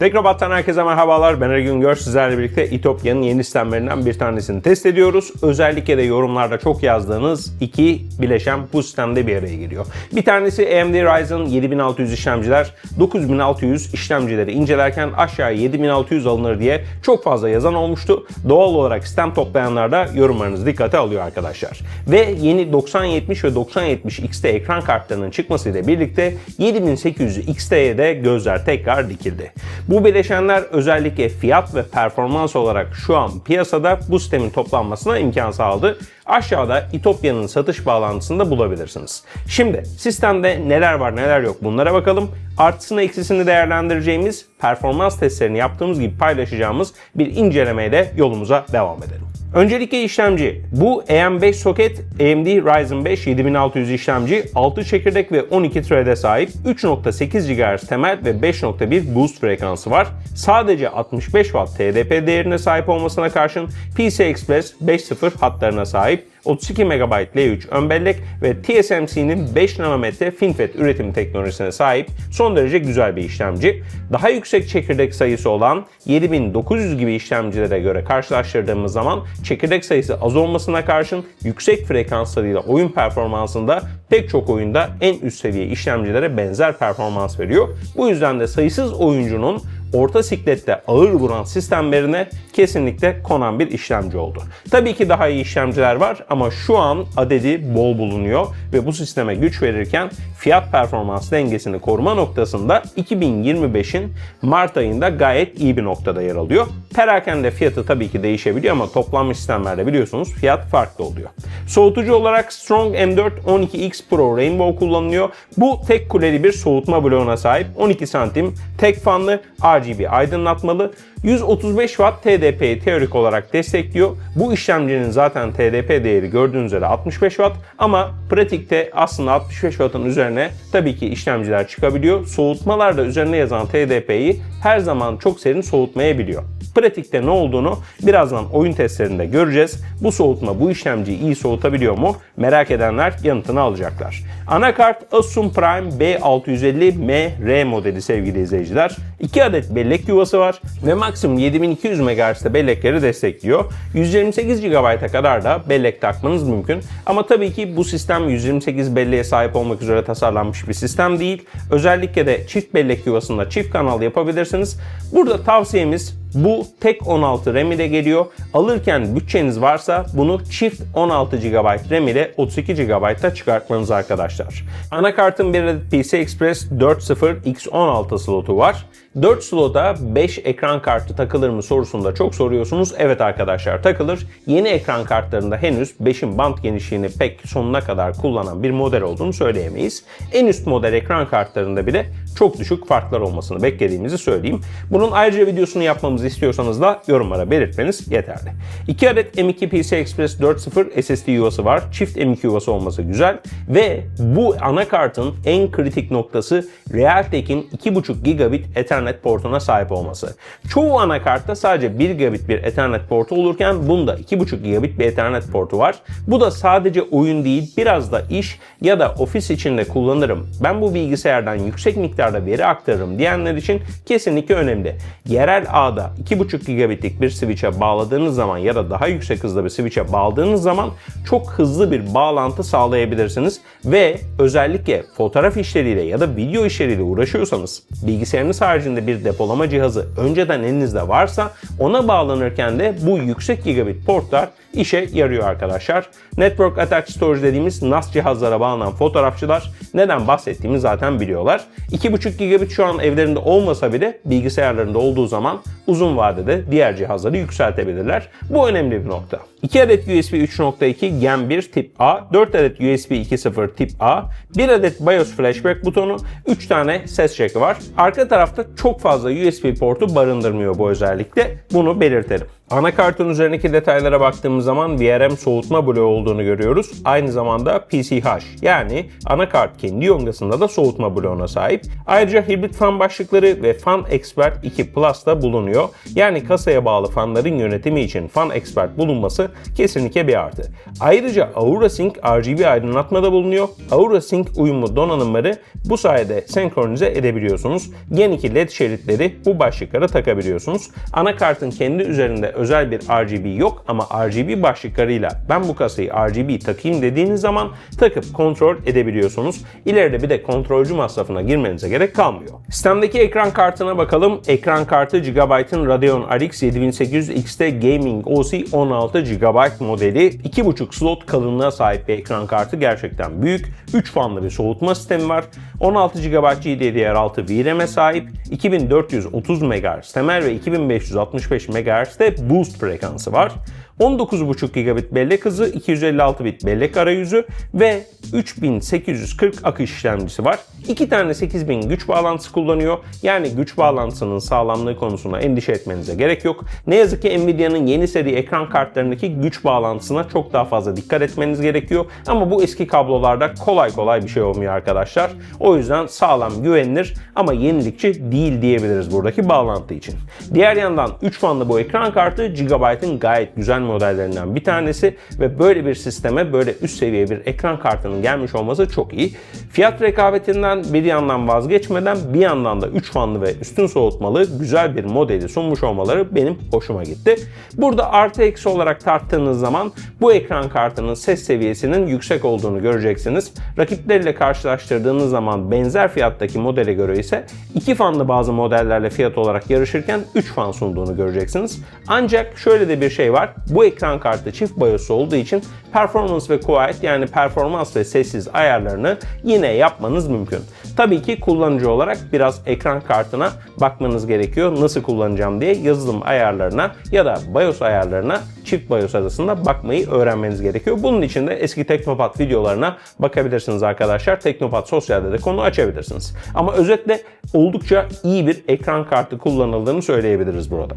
Teknobat'tan herkese merhabalar. Ben Ergün Gör. Sizlerle birlikte İtopya'nın yeni sistemlerinden bir tanesini test ediyoruz. Özellikle de yorumlarda çok yazdığınız iki bileşen bu sistemde bir araya geliyor. Bir tanesi AMD Ryzen 7600 işlemciler. 9600 işlemcileri incelerken aşağı 7600 alınır diye çok fazla yazan olmuştu. Doğal olarak sistem toplayanlar da yorumlarınızı dikkate alıyor arkadaşlar. Ve yeni 9070 ve 9070 XT ekran kartlarının çıkmasıyla birlikte 7800 XT'ye de gözler tekrar dikildi. Bu bileşenler özellikle fiyat ve performans olarak şu an piyasada bu sistemin toplanmasına imkan sağladı. Aşağıda İtopya'nın satış bağlantısını da bulabilirsiniz. Şimdi sistemde neler var neler yok bunlara bakalım. Artısını eksisini değerlendireceğimiz, performans testlerini yaptığımız gibi paylaşacağımız bir incelemeyle yolumuza devam edelim. Öncelikle işlemci. Bu AM5 soket AMD Ryzen 5 7600 işlemci 6 çekirdek ve 12 thread'e sahip 3.8 GHz temel ve 5.1 boost frekansı var. Sadece 65 Watt TDP değerine sahip olmasına karşın PCI Express 5.0 hatlarına sahip 32 MB L3 ön bellek ve TSMC'nin 5 nanometre FinFET üretim teknolojisine sahip son derece güzel bir işlemci. Daha yüksek çekirdek sayısı olan 7900 gibi işlemcilere göre karşılaştırdığımız zaman çekirdek sayısı az olmasına karşın yüksek frekanslarıyla oyun performansında pek çok oyunda en üst seviye işlemcilere benzer performans veriyor. Bu yüzden de sayısız oyuncunun orta siklette ağır vuran sistemlerine kesinlikle konan bir işlemci oldu. Tabii ki daha iyi işlemciler var ama şu an adedi bol bulunuyor ve bu sisteme güç verirken fiyat performans dengesini koruma noktasında 2025'in Mart ayında gayet iyi bir noktada yer alıyor. Perakende fiyatı tabii ki değişebiliyor ama toplanmış sistemlerde biliyorsunuz fiyat farklı oluyor. Soğutucu olarak Strong M4 12X Pro Rainbow kullanılıyor. Bu tek kuleli bir soğutma bloğuna sahip 12 santim tek fanlı RGB aydınlatmalı 135 Watt TDP'yi teorik olarak destekliyor. Bu işlemcinin zaten TDP değeri gördüğünüz üzere 65 Watt ama pratikte aslında 65 Watt'ın üzerine tabii ki işlemciler çıkabiliyor. Soğutmalar da üzerine yazan TDP'yi her zaman çok serin soğutmayabiliyor. Pratikte ne olduğunu birazdan oyun testlerinde göreceğiz. Bu soğutma bu işlemciyi iyi soğutabiliyor mu? Merak edenler yanıtını alacaklar. Anakart Asus Prime B650MR modeli sevgili izleyiciler. 2 adet bellek yuvası var ve maksimum 7200 MHz'de bellekleri destekliyor. 128 GB'a kadar da bellek takmanız mümkün. Ama tabii ki bu sistem 128 belleğe sahip olmak üzere tasarlanmış bir sistem değil. Özellikle de çift bellek yuvasında çift kanal yapabilirsiniz. Burada tavsiyemiz bu tek 16 RAM ile geliyor. Alırken bütçeniz varsa bunu çift 16 GB RAM ile 32 GB'da çıkartmanız arkadaşlar. Anakartın bir adet PCI Express 4.0 X16 slotu var. 4 slota 5 ekran kartı takılır mı sorusunda çok soruyorsunuz. Evet arkadaşlar takılır. Yeni ekran kartlarında henüz 5'in band genişliğini pek sonuna kadar kullanan bir model olduğunu söyleyemeyiz. En üst model ekran kartlarında bile çok düşük farklar olmasını beklediğimizi söyleyeyim. Bunun ayrıca videosunu yapmamızı istiyorsanız da yorumlara belirtmeniz yeterli. 2 adet M2 PCI Express 4.0 SSD yuvası var. Çift M2 yuvası olması güzel ve bu anakartın en kritik noktası Realtek'in 2.5 gigabit Ethernet portuna sahip olması. Çoğu anakartta sadece 1 gigabit bir Ethernet portu olurken bunda 2.5 gigabit bir Ethernet portu var. Bu da sadece oyun değil biraz da iş ya da ofis içinde kullanırım. Ben bu bilgisayardan yüksek miktarda veri aktarırım diyenler için kesinlikle önemli. Yerel ağda 2.5 gigabitlik bir switch'e bağladığınız zaman ya da daha yüksek hızda bir switch'e bağladığınız zaman çok hızlı bir bağlantı sağlayabilirsiniz. Ve özellikle fotoğraf işleriyle ya da video işleriyle uğraşıyorsanız bilgisayarınız haricinde bir depolama cihazı önceden elinizde varsa ona bağlanırken de bu yüksek gigabit portlar işe yarıyor arkadaşlar. Network Attached Storage dediğimiz NAS cihazlara bağlanan fotoğrafçılar neden bahsettiğimi zaten biliyorlar. 2.5 gigabit şu an evlerinde olmasa bile bilgisayarlarında olduğu zaman uzun vadede diğer cihazları yükseltebilirler. Bu önemli bir nokta. 2 adet USB 3.2 Gen 1 tip A, 4 adet USB 2.0 tip A, 1 adet BIOS flashback butonu, 3 tane ses jack'ı var. Arka tarafta çok fazla USB portu barındırmıyor bu özellikle. Bunu belirtelim. Anakartın üzerindeki detaylara baktığımız zaman VRM soğutma bloğu olduğunu görüyoruz. Aynı zamanda PCH yani anakart kendi yongasında da soğutma bloğuna sahip. Ayrıca hibrit fan başlıkları ve Fan Expert 2 Plus da bulunuyor. Yani kasaya bağlı fanların yönetimi için Fan Expert bulunması kesinlikle bir artı. Ayrıca Aura Sync RGB aydınlatmada bulunuyor. Aura Sync uyumlu donanımları bu sayede senkronize edebiliyorsunuz. Gen 2 LED şeritleri bu başlıklara takabiliyorsunuz. Anakartın kendi üzerinde özel bir RGB yok ama RGB başlıklarıyla ben bu kasayı RGB takayım dediğiniz zaman takıp kontrol edebiliyorsunuz. İleride bir de kontrolcü masrafına girmenize gerek kalmıyor. Sistemdeki ekran kartına bakalım. Ekran kartı Gigabyte'ın Radeon RX 7800 XT Gaming OC 16 GB modeli. 2.5 slot kalınlığına sahip bir ekran kartı gerçekten büyük. 3 fanlı bir soğutma sistemi var. 16 GB GDDR6 VRAM'e sahip. 2430 MHz temel ve 2565 MHz de boost frekansı var. 19.5 gigabit bellek hızı, 256 bit bellek arayüzü ve 3840 akış işlemcisi var. 2 tane 8000 güç bağlantısı kullanıyor. Yani güç bağlantısının sağlamlığı konusunda endişe etmenize gerek yok. Ne yazık ki Nvidia'nın yeni seri ekran kartlarındaki güç bağlantısına çok daha fazla dikkat etmeniz gerekiyor. Ama bu eski kablolarda kolay kolay bir şey olmuyor arkadaşlar. O yüzden sağlam, güvenilir ama yenilikçi değil diyebiliriz buradaki bağlantı için. Diğer yandan 3 fanlı bu ekran kartı Gigabyte'ın gayet güzel modellerinden bir tanesi ve böyle bir sisteme böyle üst seviye bir ekran kartının gelmiş olması çok iyi. Fiyat rekabetinden bir yandan vazgeçmeden bir yandan da 3 fanlı ve üstün soğutmalı güzel bir modeli sunmuş olmaları benim hoşuma gitti. Burada artı eksi olarak tarttığınız zaman bu ekran kartının ses seviyesinin yüksek olduğunu göreceksiniz. Rakipleriyle karşılaştırdığınız zaman benzer fiyattaki modele göre ise 2 fanlı bazı modellerle fiyat olarak yarışırken 3 fan sunduğunu göreceksiniz. Ancak şöyle de bir şey var. Bu ekran kartı çift BIOS olduğu için performance ve quiet yani performans ve sessiz ayarlarını yine yapmanız mümkün. Tabii ki kullanıcı olarak biraz ekran kartına bakmanız gerekiyor. Nasıl kullanacağım diye yazılım ayarlarına ya da BIOS ayarlarına çift BIOS arasında bakmayı öğrenmeniz gerekiyor. Bunun için de eski Teknopat videolarına bakabilirsiniz arkadaşlar. Teknopat sosyalde de konu açabilirsiniz. Ama özetle oldukça iyi bir ekran kartı kullanıldığını söyleyebiliriz burada.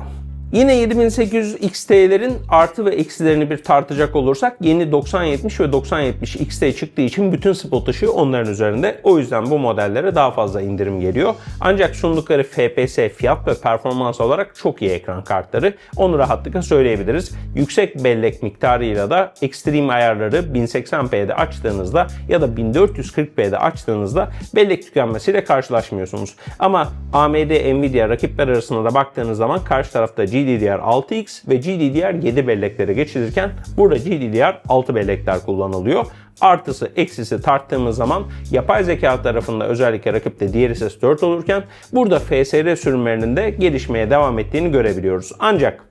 Yine 7800 XT'lerin artı ve eksilerini bir tartacak olursak yeni 9070 ve 9070 XT çıktığı için bütün spot ışığı onların üzerinde. O yüzden bu modellere daha fazla indirim geliyor. Ancak sundukları FPS, fiyat ve performans olarak çok iyi ekran kartları. Onu rahatlıkla söyleyebiliriz. Yüksek bellek miktarıyla da extreme ayarları 1080p'de açtığınızda ya da 1440p'de açtığınızda bellek tükenmesiyle karşılaşmıyorsunuz. Ama AMD, Nvidia rakipler arasında da baktığınız zaman karşı tarafta GDDR6X ve GDDR7 belleklere geçilirken burada GDDR6 bellekler kullanılıyor. Artısı eksisi tarttığımız zaman yapay zeka tarafında özellikle rakipte DLSS 4 olurken burada FSR sürümlerinin de gelişmeye devam ettiğini görebiliyoruz. Ancak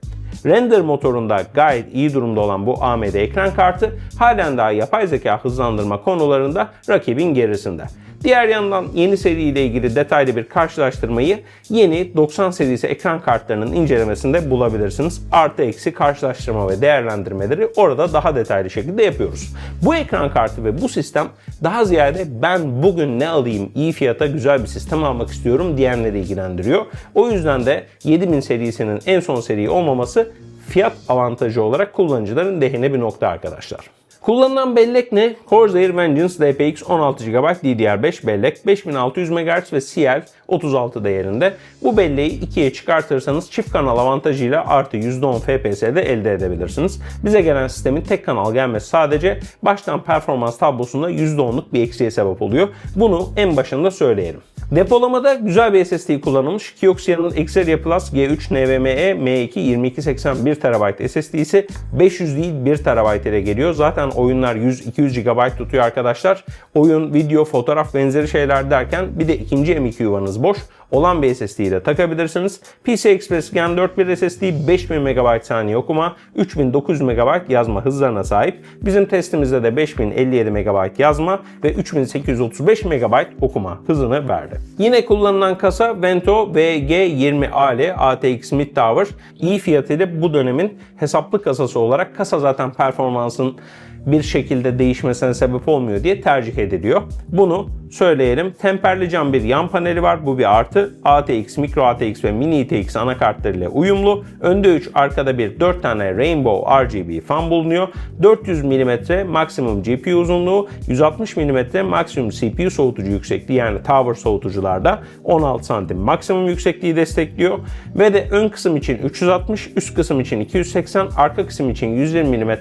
Render motorunda gayet iyi durumda olan bu AMD ekran kartı halen daha yapay zeka hızlandırma konularında rakibin gerisinde. Diğer yandan yeni seri ile ilgili detaylı bir karşılaştırmayı yeni 90 serisi ekran kartlarının incelemesinde bulabilirsiniz. Artı eksi karşılaştırma ve değerlendirmeleri orada daha detaylı şekilde yapıyoruz. Bu ekran kartı ve bu sistem daha ziyade ben bugün ne alayım iyi fiyata güzel bir sistem almak istiyorum diyenleri ilgilendiriyor. O yüzden de 7000 serisinin en son seri olmaması fiyat avantajı olarak kullanıcıların lehine bir nokta arkadaşlar. Kullanılan bellek ne? Corsair Vengeance DPX 16 GB DDR5 bellek 5600 MHz ve CL 36 değerinde. Bu belleği ikiye çıkartırsanız çift kanal avantajıyla artı %10 FPS'de elde edebilirsiniz. Bize gelen sistemin tek kanal gelmesi sadece baştan performans tablosunda %10'luk bir eksiğe sebep oluyor. Bunu en başında söyleyelim. Depolamada güzel bir SSD kullanılmış. Kioxia'nın Xperia Plus G3 NVMe M2 2281 TB SSD'si 500 değil 1 TB ile geliyor. Zaten oyunlar 100-200 GB tutuyor arkadaşlar. Oyun, video, fotoğraf benzeri şeyler derken bir de ikinci M2 yuvanız boş olan bir SSD'yi de takabilirsiniz. PCI Express Gen 4 bir SSD 5000 MB saniye okuma, 3900 MB yazma hızlarına sahip. Bizim testimizde de 5057 MB yazma ve 3835 MB okuma hızını verdi. Yine kullanılan kasa Vento VG20AL ATX Mid Tower iyi fiyatıyla bu dönemin hesaplı kasası olarak kasa zaten performansın bir şekilde değişmesine sebep olmuyor diye tercih ediliyor. Bunu söyleyelim. Temperli cam bir yan paneli var. Bu bir artı. ATX, Micro ATX ve Mini ITX anakartlarıyla uyumlu. Önde 3, arkada bir 4 tane Rainbow RGB fan bulunuyor. 400 mm maksimum GPU uzunluğu, 160 mm maksimum CPU soğutucu yüksekliği yani tower soğutucularda 16 santim maksimum yüksekliği destekliyor. Ve de ön kısım için 360, üst kısım için 280, arka kısım için 120 mm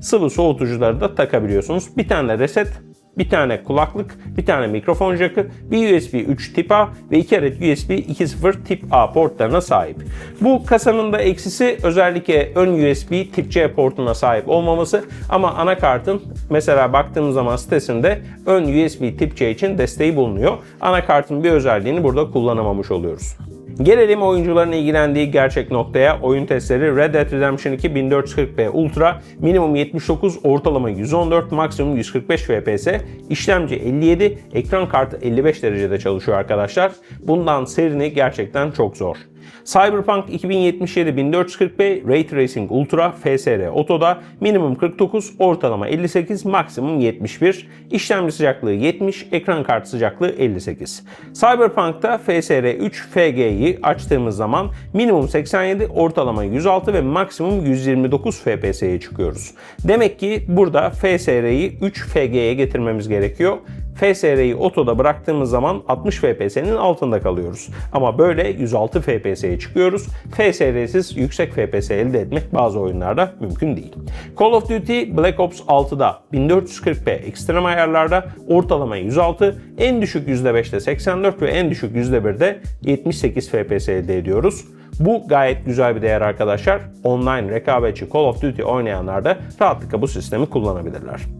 sıvı soğutucuları da takabiliyorsunuz. Bir tane reset bir tane kulaklık, bir tane mikrofon jackı, bir USB 3 tip A ve 2 adet USB 2.0 tip A portlarına sahip. Bu kasanın da eksisi özellikle ön USB tip C portuna sahip olmaması ama anakartın mesela baktığımız zaman sitesinde ön USB tip C için desteği bulunuyor. Anakartın bir özelliğini burada kullanamamış oluyoruz. Gelelim oyuncuların ilgilendiği gerçek noktaya. Oyun testleri Red Dead Redemption 2 1440p Ultra minimum 79, ortalama 114, maksimum 145 FPS, işlemci 57, ekran kartı 55 derecede çalışıyor arkadaşlar. Bundan serini gerçekten çok zor. Cyberpunk 2077 1440p Ray Tracing Ultra FSR Auto'da minimum 49, ortalama 58, maksimum 71, işlemci sıcaklığı 70, ekran kartı sıcaklığı 58. Cyberpunk'ta FSR 3 FG'yi açtığımız zaman minimum 87, ortalama 106 ve maksimum 129 FPS'ye çıkıyoruz. Demek ki burada FSR'yi 3 FG'ye getirmemiz gerekiyor. FSR'yi otoda bıraktığımız zaman 60 FPS'nin altında kalıyoruz. Ama böyle 106 FPS'ye çıkıyoruz. FSR'siz yüksek FPS elde etmek bazı oyunlarda mümkün değil. Call of Duty Black Ops 6'da 1440p ekstrem ayarlarda ortalama 106, en düşük %5'te 84 ve en düşük %1'de 78 FPS elde ediyoruz. Bu gayet güzel bir değer arkadaşlar. Online rekabetçi Call of Duty oynayanlar da rahatlıkla bu sistemi kullanabilirler.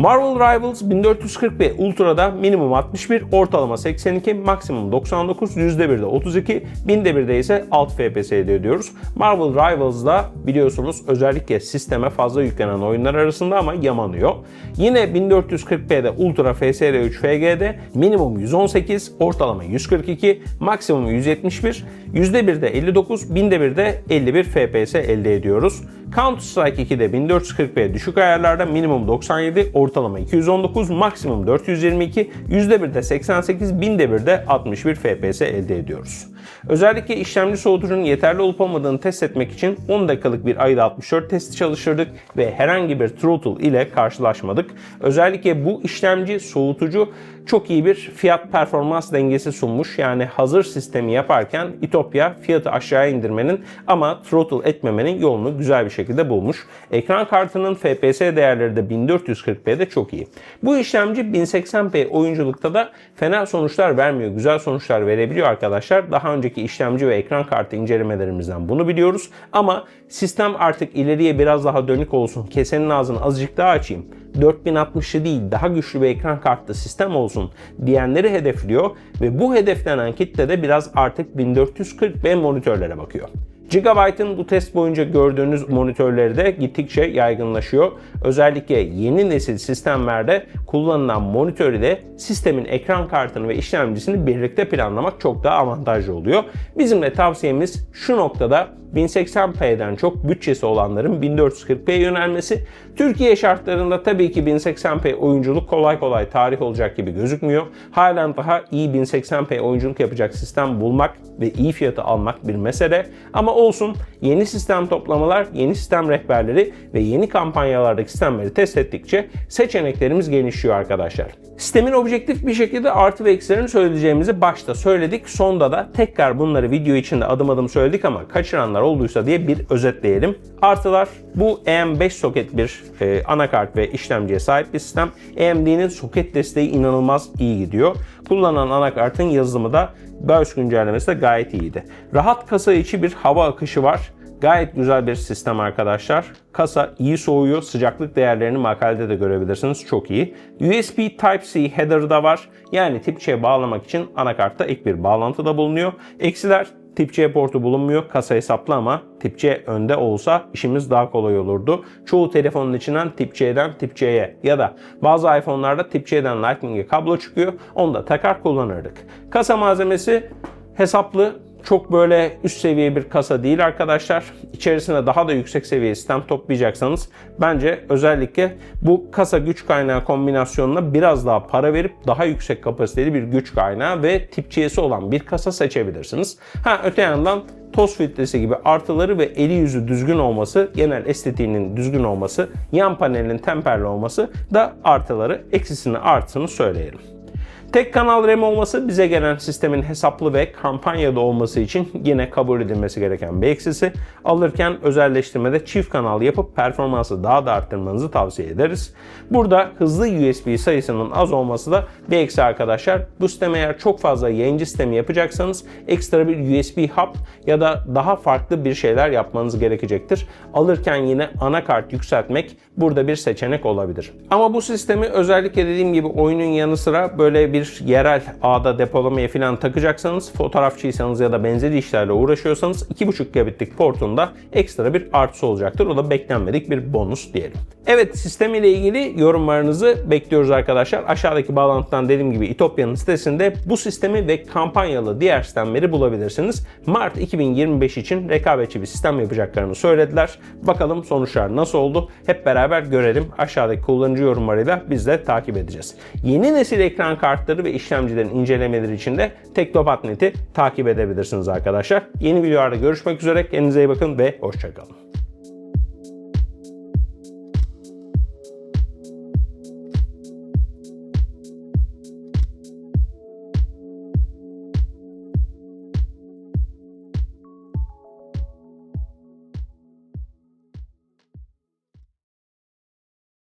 Marvel Rivals 1440p Ultra'da minimum 61, ortalama 82, maksimum 99, %1'de 32, 1000'de 1'de ise 6 FPS elde ediyoruz. Marvel Rivals'da biliyorsunuz özellikle sisteme fazla yüklenen oyunlar arasında ama yamanıyor. Yine 1440p'de Ultra FSR 3 FG'de minimum 118, ortalama 142, maksimum 171, %1'de 59, 1000'de 1'de 51 FPS elde ediyoruz. Counter Strike 2'de 1440p düşük ayarlarda minimum 97, ortalama 219, maksimum 422, %1'de 88, 1000'de 1'de 61 FPS elde ediyoruz. Özellikle işlemci soğutucunun yeterli olup olmadığını test etmek için 10 dakikalık bir AIDA 64 testi çalıştırdık ve herhangi bir throttle ile karşılaşmadık. Özellikle bu işlemci soğutucu çok iyi bir fiyat performans dengesi sunmuş. Yani hazır sistemi yaparken İtopya fiyatı aşağıya indirmenin ama throttle etmemenin yolunu güzel bir şekilde bulmuş. Ekran kartının FPS değerleri de 1440p'de çok iyi. Bu işlemci 1080p oyunculukta da fena sonuçlar vermiyor. Güzel sonuçlar verebiliyor arkadaşlar. Daha önceki işlemci ve ekran kartı incelemelerimizden bunu biliyoruz. Ama sistem artık ileriye biraz daha dönük olsun. Kesenin ağzını azıcık daha açayım 4060'lı değil daha güçlü bir ekran kartlı sistem olsun diyenleri hedefliyor ve bu hedeflenen kitle de biraz artık 1440p monitörlere bakıyor. Gigabyte'ın bu test boyunca gördüğünüz monitörleri de gittikçe yaygınlaşıyor. Özellikle yeni nesil sistemlerde kullanılan monitör ile sistemin ekran kartını ve işlemcisini birlikte planlamak çok daha avantajlı oluyor. Bizim de tavsiyemiz şu noktada 1080p'den çok bütçesi olanların 1440p'ye yönelmesi. Türkiye şartlarında tabii ki 1080p oyunculuk kolay kolay tarih olacak gibi gözükmüyor. Halen daha iyi 1080p oyunculuk yapacak sistem bulmak ve iyi fiyatı almak bir mesele. Ama olsun yeni sistem toplamalar, yeni sistem rehberleri ve yeni kampanyalardaki sistemleri test ettikçe seçeneklerimiz genişliyor arkadaşlar. Sistemin objektif bir şekilde artı ve eksilerini söyleyeceğimizi başta söyledik. Sonda da tekrar bunları video içinde adım adım söyledik ama kaçıranlar olduysa diye bir özetleyelim. Artılar bu AM5 soket bir e, anakart ve işlemciye sahip bir sistem. AMD'nin soket desteği inanılmaz iyi gidiyor. Kullanılan anakartın yazılımı da BIOS güncellemesi de gayet iyiydi. Rahat kasa içi bir hava akışı var. Gayet güzel bir sistem arkadaşlar. Kasa iyi soğuyor. Sıcaklık değerlerini makalede de görebilirsiniz. Çok iyi. USB Type-C header da var. Yani tip C bağlamak için anakartta ek bir bağlantı da bulunuyor. Eksiler Tip C portu bulunmuyor. Kasa hesaplı ama tip C önde olsa işimiz daha kolay olurdu. Çoğu telefonun içinden tip C'den tip C'ye ya da bazı iPhone'larda tip C'den Lightning'e kablo çıkıyor. Onu da takar kullanırdık. Kasa malzemesi hesaplı çok böyle üst seviye bir kasa değil arkadaşlar. İçerisine daha da yüksek seviye sistem toplayacaksanız bence özellikle bu kasa güç kaynağı kombinasyonuna biraz daha para verip daha yüksek kapasiteli bir güç kaynağı ve tip C'si olan bir kasa seçebilirsiniz. Ha öte yandan toz filtresi gibi artıları ve eli yüzü düzgün olması, genel estetiğinin düzgün olması, yan panelin temperli olması da artıları, eksisini artısını söyleyelim. Tek kanal RAM olması bize gelen sistemin hesaplı ve kampanyada olması için yine kabul edilmesi gereken bir eksisi. Alırken özelleştirmede çift kanal yapıp performansı daha da arttırmanızı tavsiye ederiz. Burada hızlı USB sayısının az olması da bir eksi arkadaşlar. Bu sisteme eğer çok fazla yayıncı sistemi yapacaksanız ekstra bir USB hub ya da daha farklı bir şeyler yapmanız gerekecektir. Alırken yine anakart yükseltmek burada bir seçenek olabilir. Ama bu sistemi özellikle dediğim gibi oyunun yanı sıra böyle bir yerel ağda depolamaya falan takacaksanız, fotoğrafçıysanız ya da benzeri işlerle uğraşıyorsanız 2.5 gigabitlik portunda ekstra bir artısı olacaktır. O da beklenmedik bir bonus diyelim. Evet sistem ile ilgili yorumlarınızı bekliyoruz arkadaşlar. Aşağıdaki bağlantıdan dediğim gibi İtopya'nın sitesinde bu sistemi ve kampanyalı diğer sistemleri bulabilirsiniz. Mart 2025 için rekabetçi bir sistem yapacaklarını söylediler. Bakalım sonuçlar nasıl oldu? Hep beraber görelim. Aşağıdaki kullanıcı yorumlarıyla biz de takip edeceğiz. Yeni nesil ekran kartları ve işlemcilerin incelemeleri için de Teknopat.net'i takip edebilirsiniz arkadaşlar. Yeni videolarda görüşmek üzere. Kendinize iyi bakın ve hoşçakalın.